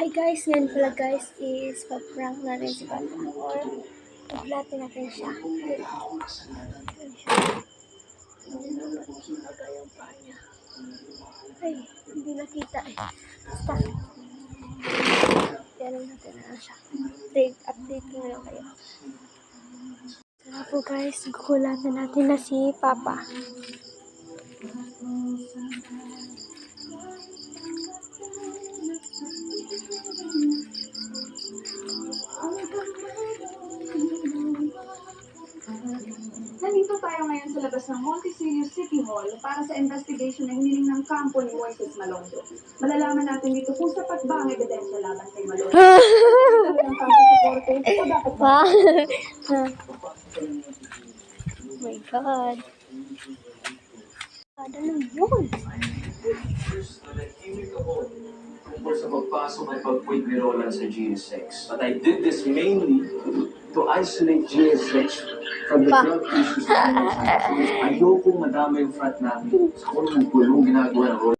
Hi guys, ngayon pala guys is pa-prank natin si Papa or paglatin natin siya. Ay, hindi nakita eh. Basta. Kaya lang natin na siya. Update, update ko na kayo. Tara po guys, gugulatan natin na si Papa. Nandito tayo ngayon sa labas ng Montecillo City Hall para sa investigation ng hiling ng kampo ni Moises Malondo. Malalaman natin dito kung sapat ba ang ebidensya laban kay Malondo. Oh my God. Ano yun? tungkol sa pagpasok at pag-quit ni Roland sa GS6. But I did this mainly to isolate GS6 from the Pa. Ayoko madama yung front namin sa kung nagulong ginagawa ng.